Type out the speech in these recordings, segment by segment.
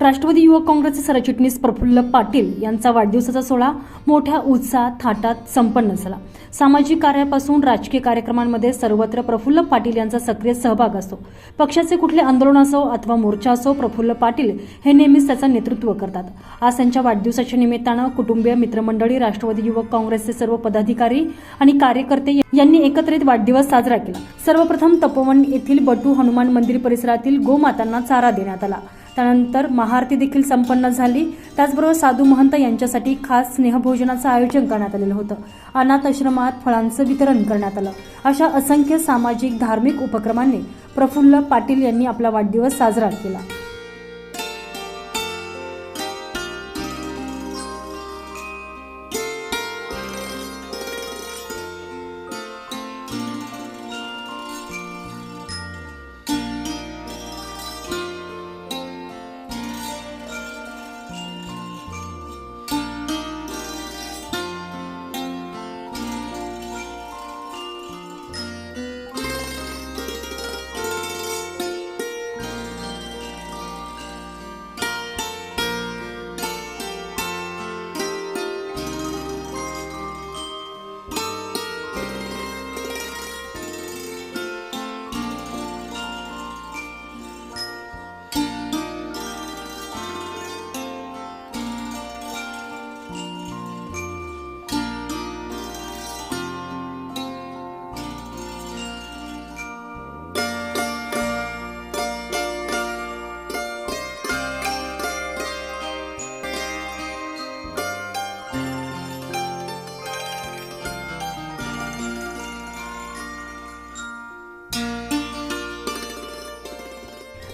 राष्ट्रवादी युवक काँग्रेसचे सरचिटणीस प्रफुल्ल पाटील यांचा वाढदिवसाचा सोहळा मोठ्या उत्साहात थाटात संपन्न झाला. सामाजिक कार्यापासून राजकीय कार्यक्रमांमध्ये सर्वत्र प्रफुल्ल पाटील यांचा सक्रिय सहभाग असतो. पक्षाचे कुठले आंदोलन असो अथवा मोर्चा असो प्रफुल्ल पाटील हे नेहमीच त्याचं नेतृत्व करतात. आज त्यांच्या वाढदिवसाच्या निमित्तानं कुटुंबीय मित्रमंडळी राष्ट्रवादी युवक काँग्रेसचे सर्व पदाधिकारी आणि कार्यकर्ते यांनी एकत्रित वाढदिवस साजरा केला. सर्वप्रथम तपोवन येथील बटू हनुमान मंदिर परिसरातील गोमातांना चारा देण्यात आला. त्यानंतर महाआरती देखील संपन्न झाली. त्याचबरोबर साधू महंत यांच्यासाठी खास स्नेहभोजनाचं आयोजन करण्यात आलेलं होतं. अनाथ आश्रमात फळांचं वितरण करण्यात आलं. अशा असंख्य सामाजिक धार्मिक उपक्रमांनी प्रफुल्ल पाटील यांनी आपला वाढदिवस साजरा केला.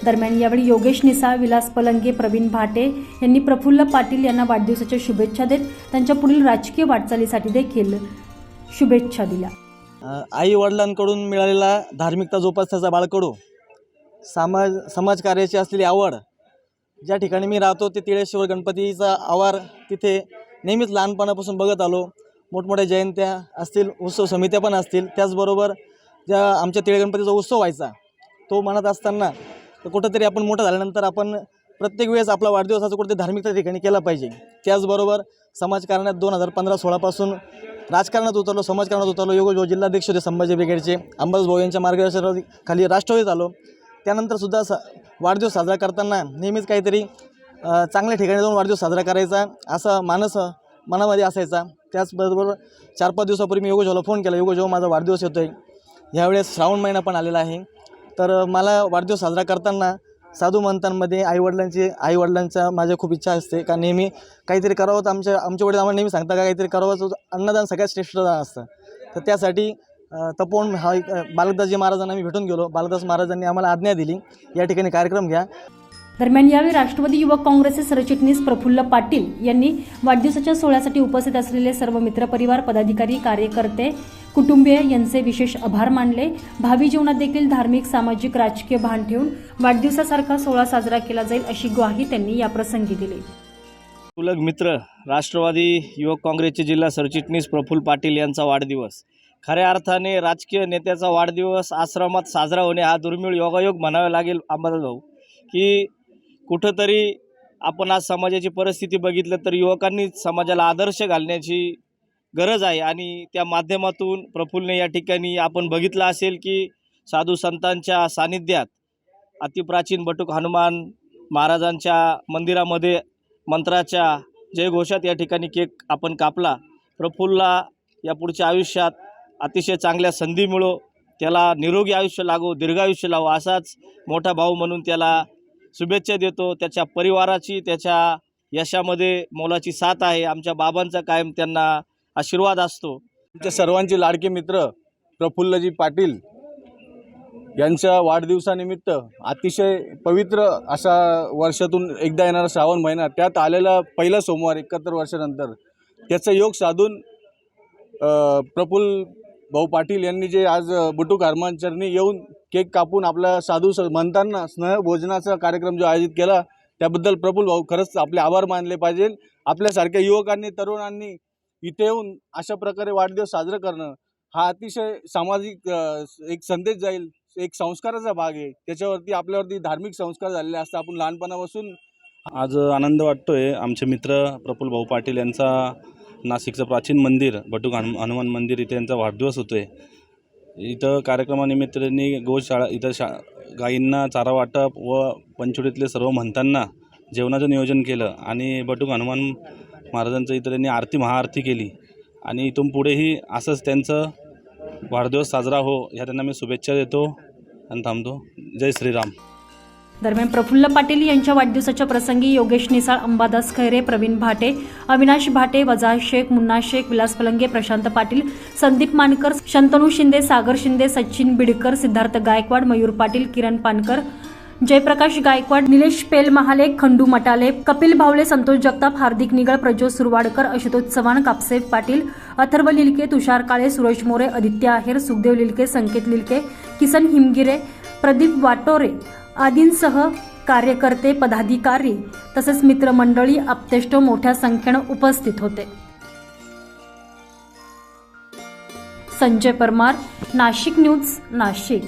दरम्यान यावेळी योगेश निसाळ विलास पलंगे प्रवीण भाटे यांनी प्रफुल्ल पाटील यांना वाढदिवसाच्या शुभेच्छा देत त्यांच्या पुढील राजकीय वाटचालीसाठी देखील शुभेच्छा दिल्या. आई वडिलांकडून मिळालेला धार्मिकता जोपासण्याचा बाळकडू समाज समाजकार्याची असलेली आवड ज्या ठिकाणी मी राहतो ते तिळेश्वर गणपतीचा आवार तिथे नेहमीच लहानपणापासून बघत आलो. मोठमोठ्या जयंत्या असतील उत्सव समित्या पण असतील त्याचबरोबर ज्या आमच्या तिळे गणपतीचा उत्सव व्हायचा तो म्हणत असताना तर कुठंतरी आपण मोठं झाल्यानंतर आपण प्रत्येक वेळेस आपला वाढदिवसाचा कुठेतरी धार्मिक त्या ठिकाणी केला पाहिजे. त्याचबरोबर समाजकारणात दोन हजार पंधरा सोळापासून राजकारणात उतरलो समाजकारणात उतरलो योग जो जिल्हाध्यक्ष होते संभाजी ब्रिगेडचे अंबादास भाऊ यांच्या मार्गदर्शनाखाली राष्ट्रवादीत आलो. त्यानंतरसुद्धा सा वाढदिवस साजरा करताना नेहमीच काहीतरी चांगल्या ठिकाणी जाऊन वाढदिवस साजरा करायचा असा मानस मनामध्ये असायचा. त्याचबरोबर चार पाच दिवसापूर्वी मी योगोजाला फोन केला योगोजाव माझा वाढदिवस येतो आहे ह्यावेळेस श्रावण महिना पण आलेला आहे. तर मला वाढदिवस साजरा करताना साधू मंतांमध्ये आईवडिलांची आईवडिलांचा माझ्या खूप इच्छा असते. का नेहमी काहीतरी करावं तर आमच्या आमच्या वडील आम्हाला नेहमी सांगता का काहीतरी करावं तर अन्नदान सगळ्यात श्रेष्ठ दान असतं. तर त्यासाठी तपोवन हा एक, बालकदासजी महाराजांना आम्ही भेटून गेलो. बालकदास महाराजांनी आम्हाला आज्ञा दिली. या ठिकाणी कार्यक्रम घ्या. दरम्यान यावेळी राष्ट्रवादी युवक काँग्रेसचे सरचिटणीस प्रफुल्ल पाटील यांनी वाढदिवसाच्या सोहळ्यासाठी उपस्थित असलेले सर्व मित्रपरिवार पदाधिकारी कार्यकर्ते कुटुंबीय यांचे विशेष आभार मानले. भावी जीवनात देखील धार्मिक सामाजिक राजकीय भान ठेवून वाढदिवसासारखा सोहळा साजरा केला जाईल अशी ग्वाही त्यांनी याप्रसंगी दिली. तुलग मित्र राष्ट्रवादी युवक काँग्रेसचे जिल्हा सरचिटणीस प्रफुल्ल पाटील यांचा वाढदिवस. खऱ्या अर्थाने राजकीय नेत्याचा वाढदिवस आश्रमात साजरा होणे हा दुर्मिळ योगायोग म्हणावा लागेल अंबादास भाऊ की कुठंतरी आपण आज समाजाची परिस्थिती बघितलं तर युवकांनी समाजाला आदर्श घालण्याची गरज आहे. आणि त्या माध्यमातून प्रफुल्लने या ठिकाणी आपण बघितलं असेल की साधू संतांच्या सानिध्यात अतिप्राचीन बटुक हनुमान महाराजांच्या मंदिरामध्ये मंत्राच्या जयघोषात या ठिकाणी केक आपण कापला. प्रफुल्ला या पुढच्या आयुष्यात अतिशय चांगल्या संधी मिळो त्याला निरोगी आयुष्य लागो दीर्घायुष्य लावो असाच मोठा भाऊ म्हणून त्याला शुभेच्छा देतो. त्याच्या परिवाराची त्याच्या यशामध्ये मोलाची साथ आहे. आमच्या बाबांचा कायम त्यांना आशीर्वाद असतो. आमच्या सर्वांचे लाडके मित्र प्रफुल्लजी पाटील यांच्या वाढदिवसानिमित्त अतिशय पवित्र असा वर्षातून एकदा येणारा श्रावण महिना त्यात आलेला पहिला सोमवार एकाहत्तर वर्षानंतर त्याचा योग साधून प्रफुल्ल भाऊ पाटील यांनी जे आज बुटू बटू येऊन केक कापून आपल्या साधू स म्हणताना स्नेह भोजनाचा कार्यक्रम जो आयोजित केला त्याबद्दल प्रफुल भाऊ खरंच आपले आभार मानले पाहिजे. आपल्यासारख्या युवकांनी तरुणांनी इथे येऊन अशा प्रकारे वाढदिवस साजरा करणं हा अतिशय सामाजिक एक संदेश जाईल एक संस्काराचा भाग आहे. त्याच्यावरती आपल्यावरती धार्मिक संस्कार झालेले असतात. आपण लहानपणापासून आज आनंद वाटतोय. आमचे मित्र प्रफुल भाऊ पाटील यांचा नाशिकचं प्राचीन मंदिर बटुक हनु हनुमान मंदिर इथे यांचा वाढदिवस होतोय. इथं कार्यक्रमानिमित्त गोशाळा इथं शा गायींना चारा वाटप व पंचवटीतले सर्व म्हणताना जेवणाचं नियोजन केलं आणि बटुक हनुमान महाराजांचं इथं त्यांनी आरती महाआरती केली. आणि इथून पुढेही असंच त्यांचं वाढदिवस साजरा हो ह्या त्यांना मी शुभेच्छा देतो आणि थांबतो. जय श्रीराम. दरम्यान प्रफुल्ल पाटील यांच्या वाढदिवसाच्या प्रसंगी योगेश निसाळ अंबादास खैरे प्रवीण भाटे अविनाश भाटे वजा शेख मुन्ना शेख विलास पलंगे प्रशांत पाटील संदीप मानकर शंतनू शिंदे सागर शिंदे सचिन बिडकर सिद्धार्थ गायकवाड मयूर पाटील किरण पानकर जयप्रकाश गायकवाड निलेश पेल महाले खंडू मटाले कपिल भावले संतोष जगताप हार्दिक निगळ प्रज्योत सुरवाडकर आशुतोष चव्हाण कापसे पाटील अथर्व लिलके तुषार काळे सुरेश मोरे आदित्य आहेर सुखदेव लिलके संकेत लिलके किसन हिमगिरे प्रदीप वाटोरे आदींसह कार्यकर्ते पदाधिकारी तसेच मित्रमंडळी आपतेष्ट मोठ्या संख्येनं उपस्थित होते. संजय परमार नाशिक न्यूज नाशिक.